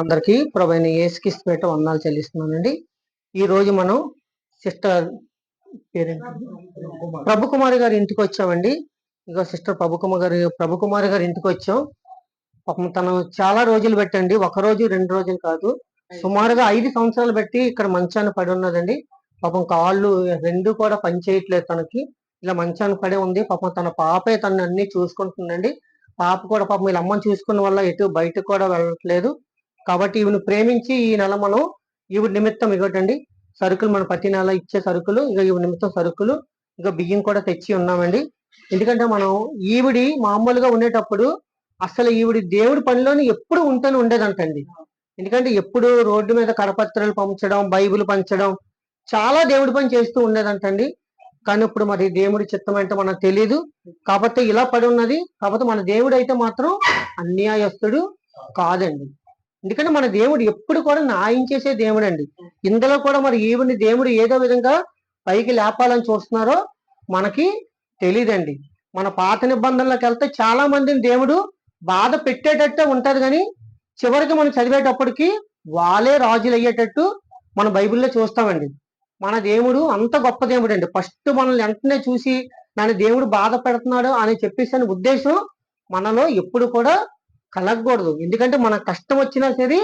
అందరికీ ప్రభైన ఏసుకిస్తు పేట వందనాలు చెల్లిస్తున్నానండి. ఈ రోజు మనం సిస్టర్ పేరేంటి? ప్రభు కుమారి గారి ఇంటికి వచ్చామండి. ఇక సిస్టర్ ప్రభు కుమార్ గారి ప్రభు కుమారి గారి ఇంటికి వచ్చాం. పాపం తను చాలా రోజులు పెట్టండి. ఒక రోజు రెండు రోజులు కాదు. సుమారుగా ఐదు సంవత్సరాలు బట్టి ఇక్కడ మంచాన్ని పడి ఉన్నదండి. పాపం కాళ్ళు రెండు కూడా పని చేయట్లేదు తనకి. ఇలా మంచాన్ని పడి ఉంది. పాపం తన పాపే తనని అన్ని చూసుకుంటుందండి. పాప కూడా పాపం వీళ్ళ అమ్మని చూసుకున్న వల్ల ఎటు బయటకు కూడా వెళ్ళట్లేదు. కాబట్టి ఈవిని ప్రేమించి ఈ నెల మనం ఈవిడ నిమిత్తం ఇవ్వటండి సరుకులు మన ప్రతి నెల ఇచ్చే సరుకులు ఇక ఈవిడ నిమిత్తం సరుకులు ఇంకా బియ్యం కూడా తెచ్చి ఉన్నామండి. ఎందుకంటే మనం ఈవిడి మామూలుగా ఉండేటప్పుడు అసలు ఈవిడి దేవుడి పనిలోని ఎప్పుడు ఉంటూనే ఉండేదంటండి. ఎందుకంటే ఎప్పుడు రోడ్డు మీద కరపత్రాలు పంచడం బైబిల్ పంచడం చాలా దేవుడి పని చేస్తూ ఉండేదంటండి. కానీ ఇప్పుడు మరి దేవుడి చిత్తం అంటే మనకు తెలియదు కాకపోతే ఇలా పడి ఉన్నది. కాకపోతే మన దేవుడు అయితే మాత్రం అన్యాయస్తుడు కాదండి. ఎందుకంటే మన దేవుడు ఎప్పుడు కూడా న్యాయం చేసే దేవుడు అండి ఇందులో కూడా మరి ఈవిని దేవుడు ఏదో విధంగా పైకి లేపాలని చూస్తున్నారో మనకి తెలియదండి మన పాత నిబంధనలకు వెళ్తే చాలా మందిని దేవుడు బాధ పెట్టేటట్టే ఉంటారు కానీ చివరికి మనం చదివేటప్పటికి వాళ్ళే రాజులు అయ్యేటట్టు మన బైబిల్లో చూస్తామండి. మన దేవుడు అంత గొప్ప దేవుడు అండి ఫస్ట్ మనల్ని వెంటనే చూసి నన్ను దేవుడు బాధ పెడుతున్నాడు అని చెప్పేసి ఉద్దేశం మనలో ఎప్పుడు కూడా కలగకూడదు. ఎందుకంటే మన కష్టం వచ్చినా సరే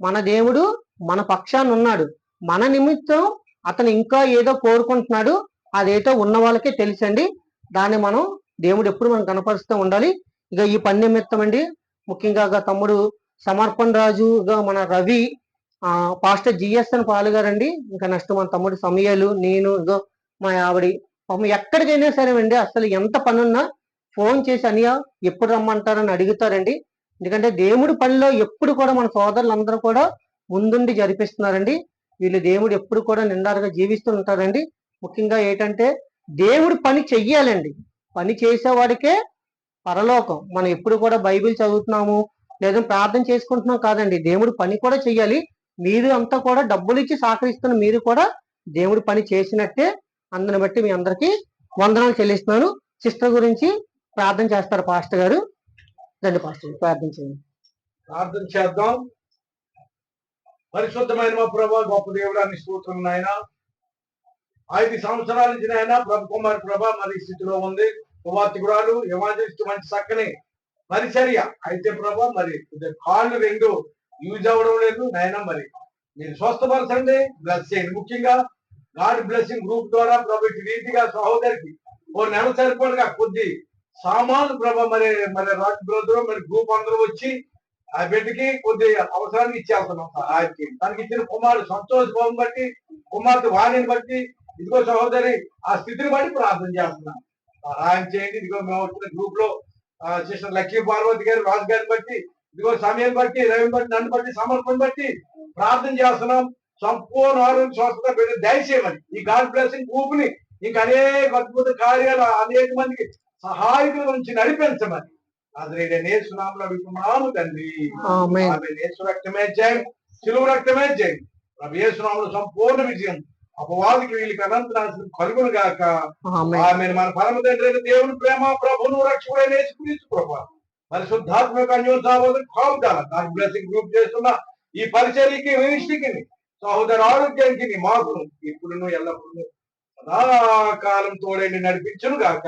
మన దేవుడు మన పక్షాన్ని ఉన్నాడు. మన నిమిత్తం అతను ఇంకా ఏదో కోరుకుంటున్నాడు. అదేదో ఉన్న వాళ్ళకే తెలుసండి. దాన్ని మనం దేవుడు ఎప్పుడు మనం కనపరుస్తూ ఉండాలి. ఇక ఈ పని నిమిత్తం అండి ముఖ్యంగా తమ్ముడు సమర్పణ రాజుగా మన రవి ఆ పాస్టర్ జిఎస్ఎన్ పాలుగారండి ఇంకా నెక్స్ట్ మన తమ్ముడు సమయాలు నేను ఇగో మా ఆవిడి. పాపం ఎక్కడికైనా సరే అండి అసలు ఎంత పనున్నా ఫోన్ చేసి అనియా ఎప్పుడు రమ్మంటారని అడుగుతారండి. ఎందుకంటే దేవుడి పనిలో ఎప్పుడు కూడా మన సోదరులు అందరూ కూడా ముందుండి జరిపిస్తున్నారండి. వీళ్ళు దేవుడు ఎప్పుడు కూడా నిండారుగా జీవిస్తూ ఉంటారండి. ముఖ్యంగా ఏంటంటే దేవుడు పని చెయ్యాలండి. పని చేసేవాడికే పరలోకం. మనం ఎప్పుడు కూడా బైబిల్ చదువుతున్నాము లేదా ప్రార్థన చేసుకుంటున్నాం కాదండి. దేవుడు పని కూడా చెయ్యాలి. మీరు అంతా కూడా డబ్బులు ఇచ్చి సహకరిస్తున్న మీరు కూడా దేవుడు పని చేసినట్టే అందుని బట్టి మీ అందరికీ వందనాలు చెల్లిస్తున్నాను. సిస్టర్ గురించి ప్రార్థన చేస్తారు పాస్టర్ గారు. రెండు పాస్టర్లు ప్రార్థన చేయండి. ప్రార్థన చేద్దాం. పరిశుద్ధమైన మా ప్రభా గొప్ప దేవుడాన్ని స్తోత్రం నాయన. ఐదు సంవత్సరాల నుంచి నాయన ప్రభు కుమార్ ప్రభా మరి స్థితిలో ఉంది. కుమార్తెకురాలు యమాజిస్ట్ మంచి చక్కని పరిచర్య. అయితే ప్రభా మరి కాళ్ళు రెండు యూజ్ అవ్వడం లేదు. నాయన మరి మీరు స్వస్థపరచండి. బ్లెస్ చేయండి. ముఖ్యంగా గాడ్ బ్లెస్సింగ్ గ్రూప్ ద్వారా ప్రభు రీతిగా సహోదరికి ఓ నెల సరిపడగా కొద్ది సామాన్లు ప్రభా మరి మరి రాజ్ బ్రదర్ మరి గ్రూప్ అందరూ వచ్చి ఆ బిడ్డకి కొద్ది అవసరానికి ఇచ్చేస్తున్నాం ఆయనకి. తనకి ఇచ్చిన కుమారుడు సంతోష భావం బట్టి కుమార్తె వాణిని బట్టి ఇదిగో సహోదరి ఆ స్థితిని బట్టి ప్రార్థన చేస్తున్నాం. సహాయం చేయండి. ఇదిగో మేము వచ్చిన గ్రూప్లో సిస్టర్ లక్ష్మీ పార్వతి గారు రాజు గారిని బట్టి ఇదిగో సమయం బట్టి రవి బట్టి నన్ను బట్టి సమర్పణ బట్టి ప్రార్థన చేస్తున్నాం. సంపూర్ణ ఆరోగ్య స్వస్థత బిడ్డ దయచేయమని. ఈ గాడ్ బ్లెస్సింగ్ గ్రూప్ని ఇంకా అనేక అద్భుత కార్యాలు అనేక మందికి సహాయకుల నుంచి నడిపించమని అదే నేసునామలో అడుగుతున్నాము తండ్రి. యేసు రక్తమే జయం సిలువ రక్తమే జయం. ప్రభు సంపూర్ణ విజయం అపవాదికి వీళ్ళకి అనంత నాశనం కలుగును గాక. ఆమె మన పరమ తండ్రి దేవుని ప్రేమ ప్రభును రక్షకుడైన యేసుక్రీస్తు ప్రభు పరిశుద్ధాత్మక అన్యోన్ సాబోధన కావుతాల దాని బ్లెస్సింగ్ గ్రూప్ చేస్తున్న ఈ పరిచర్యకి మినిస్ట్రీకి సహోదర ఆరోగ్యానికి మాకు ఇప్పుడు ఎల్లప్పుడూ సదాకాలం తోడైండి నడిపించును గాక.